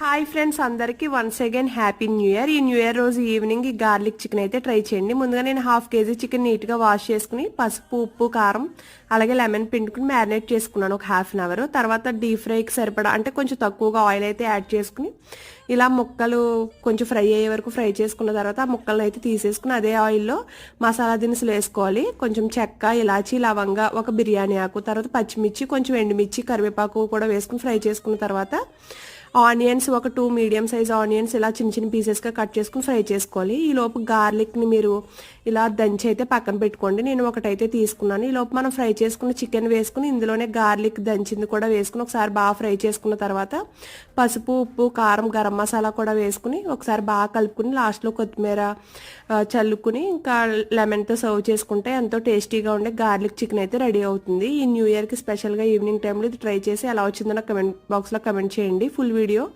Hi friends అందరికీ once again happy new year ఈ new year రోజు ఈవినింగ్ ఈ గార్లిక్ చికెన్ అయితే ట్రై చేయండి. ముందుగా నేను హాఫ్ కేజీ చికెన్ నీట్గా వాష్ చేసుకుని పసుపు ఉప్పు కారం అలాగే లెమన్ పిండుకుని మ్యారినేట్ చేసుకున్నాను ఒక హాఫ్ అన్ అవర్ తర్వాత డీప్ ఫ్రైకి సరిపడా అంటే కొంచెం తక్కువగా ఆయిల్ అయితే యాడ్ చేసుకుని ఇలా ముక్కలు కొంచెం ఫ్రై అయ్యే వరకు ఫ్రై చేసుకున్న తర్వాత ఆ ముక్కలను అయితే తీసేసుకుని అదే ఆయిల్లో మసాలా దినుసులు వేసుకోవాలి. కొంచెం చెక్క ఇలాచి లవంగా ఒక బిర్యానీ ఆకు తర్వాత పచ్చిమిర్చి కొంచెం ఎండుమిర్చి కరివేపాకు కూడా వేసుకుని ఫ్రై చేసుకున్న తర్వాత ఆనియన్స్ ఒక టూ మీడియం సైజ్ ఆనియన్స్ ఇలా చిన్న చిన్న పీసెస్గా కట్ చేసుకుని ఫ్రై చేసుకోవాలి. ఈ లోపు గార్లిక్ని మీరు ఇలా దంచి అయితే పక్కన పెట్టుకోండి. నేను ఒకటైతే తీసుకున్నాను. ఈ లోపు మనం ఫ్రై చేసుకున్న చికెన్ వేసుకుని ఇందులోనే గార్లిక్ దంచింది కూడా వేసుకుని ఒకసారి బాగా ఫ్రై చేసుకున్న తర్వాత పసుపు ఉప్పు కారం గరం మసాలా కూడా వేసుకుని ఒకసారి బాగా కలుపుకుని లాస్ట్లో కొత్తిమీర చల్లుకుని ఇంకా లెమన్తో సర్వ్ చేసుకుంటే ఎంతో టేస్టీగా ఉండే గార్లిక్ చికెన్ అయితే రెడీ అవుతుంది. ఈ న్యూ ఇయర్కి స్పెషల్గా ఈవినింగ్ టైంలో ఇది ట్రై చేసి ఎలా వచ్చిందో నాకు కమెంట్ బాక్స్లో కమెంట్ చేయండి. Full video.